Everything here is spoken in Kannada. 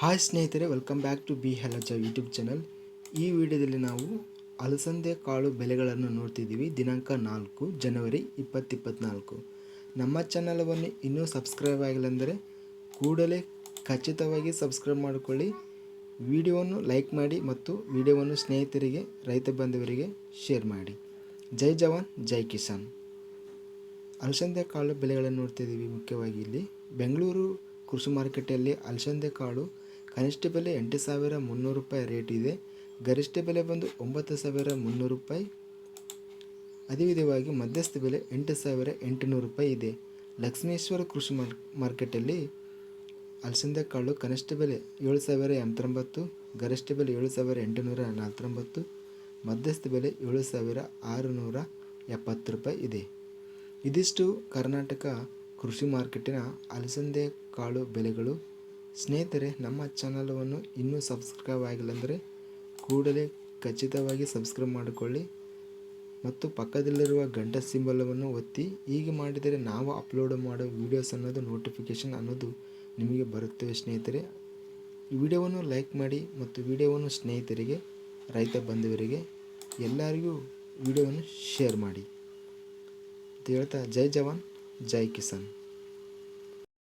ಹಾಯ್ ಸ್ನೇಹಿತರೆ ವೆಲ್ಕಮ್ ಬ್ಯಾಕ್ ಟು ಬಿ ಹೆಲಜ ಯೂಟ್ಯೂಬ್ ಚಾನಲ್ ಈ ವಿಡಿಯೋದಲ್ಲಿ ನಾವು ಅಲಸಂದೆ ಕಾಳು ಬೆಲೆಗಳನ್ನು ನೋಡ್ತಿದ್ದೀವಿ. ದಿನಾಂಕ ನಾಲ್ಕು, ಜನವರಿ ಇಪ್ಪತ್ತಿಪ್ಪತ್ನಾಲ್ಕು. ನಮ್ಮ ಚಾನಲವನ್ನು ಇನ್ನೂ ಸಬ್ಸ್ಕ್ರೈಬ್ ಆಗಿಲ್ಲ ಅಂದರೆ ಕೂಡಲೇ ಖಚಿತವಾಗಿ ಸಬ್ಸ್ಕ್ರೈಬ್ ಮಾಡಿಕೊಳ್ಳಿ. ವಿಡಿಯೋವನ್ನು ಲೈಕ್ ಮಾಡಿ ಮತ್ತು ವಿಡಿಯೋವನ್ನು ಸ್ನೇಹಿತರಿಗೆ, ರೈತ ಬಾಂಧವರಿಗೆ ಶೇರ್ ಮಾಡಿ. ಜೈ ಜವಾನ್, ಜೈ ಕಿಸಾನ್. ಅಲಸಂದೆ ಕಾಳು ಬೆಲೆಗಳನ್ನು ನೋಡ್ತಿದ್ದೀವಿ ಮುಖ್ಯವಾಗಿ ಇಲ್ಲಿ. ಬೆಂಗಳೂರು ಕೃಷಿ ಮಾರುಕಟ್ಟೆಯಲ್ಲಿ ಅಲಸಂದೆ ಕಾಳು ಕನಿಷ್ಠ ಬೆಲೆ ಎಂಟು ಸಾವಿರ ಮುನ್ನೂರು ರೂಪಾಯಿ ರೇಟ್ ಇದೆ. ಗರಿಷ್ಠ ಬೆಲೆ ಬಂದು ಒಂಬತ್ತು ಸಾವಿರ ಮುನ್ನೂರು ರೂಪಾಯಿ. ಅದೇ ವಿಧವಾಗಿ ಮಧ್ಯಸ್ಥ ಬೆಲೆ ಎಂಟು ಸಾವಿರ ಎಂಟುನೂರು ರೂಪಾಯಿ ಇದೆ. ಲಕ್ಷ್ಮೇಶ್ವರ ಕೃಷಿ ಮಾರ್, ಮಾರ್ಕೆಟಲ್ಲಿ ಅಲಸಂದೆ ಕಾಳು ಕನಿಷ್ಠ ಬೆಲೆ ಏಳು ಸಾವಿರ ಎಂಬತ್ತೊಂಬತ್ತು, ಗರಿಷ್ಠ ಬೆಲೆ ಏಳು ಸಾವಿರ ಎಂಟುನೂರ ನಲವತ್ತೊಂಬತ್ತು, ಮಧ್ಯಸ್ಥ ಬೆಲೆ ಏಳು ಸಾವಿರ ಆರುನೂರ ಎಪ್ಪತ್ತು ರೂಪಾಯಿ ಇದೆ. ಇದಿಷ್ಟು ಕರ್ನಾಟಕ ಕೃಷಿ ಮಾರ್ಕೆಟಿನ ಅಲಸಂದೆ ಕಾಳು ಬೆಲೆಗಳು. ಸ್ನೇಹಿತರೆ, ನಮ್ಮ ಚಾನಲನ್ನು ಇನ್ನೂ ಸಬ್ಸ್ಕ್ರೈಬ್ ಆಗಿಲ್ಲ ಅಂದರೆ ಕೂಡಲೇ ಖಚಿತವಾಗಿ ಸಬ್ಸ್ಕ್ರೈಬ್ ಮಾಡಿಕೊಳ್ಳಿ ಮತ್ತು ಪಕ್ಕದಲ್ಲಿರುವ ಗಂಟೆ ಸಿಂಬಲವನ್ನು ಒತ್ತಿ. ಹೀಗೆ ಮಾಡಿದರೆ ನಾವು ಅಪ್ಲೋಡ್ ಮಾಡೋ ವೀಡಿಯೋಸ್ ಅನ್ನೋದು ನೋಟಿಫಿಕೇಷನ್ ಅನ್ನೋದು ನಿಮಗೆ ಬರುತ್ತೆ ಸ್ನೇಹಿತರೆ. ವಿಡಿಯೋವನ್ನು ಲೈಕ್ ಮಾಡಿ ಮತ್ತು ವಿಡಿಯೋವನ್ನು ಸ್ನೇಹಿತರಿಗೆ, ರೈತ ಬಂಧುವರಿಗೆ ಎಲ್ಲರಿಗೂ ವಿಡಿಯೋವನ್ನು ಶೇರ್ ಮಾಡಿ. ಅಂತ ಹೇಳ್ತಾ, ಜೈ ಜವಾನ್, ಜೈ ಕಿಸಾನ್.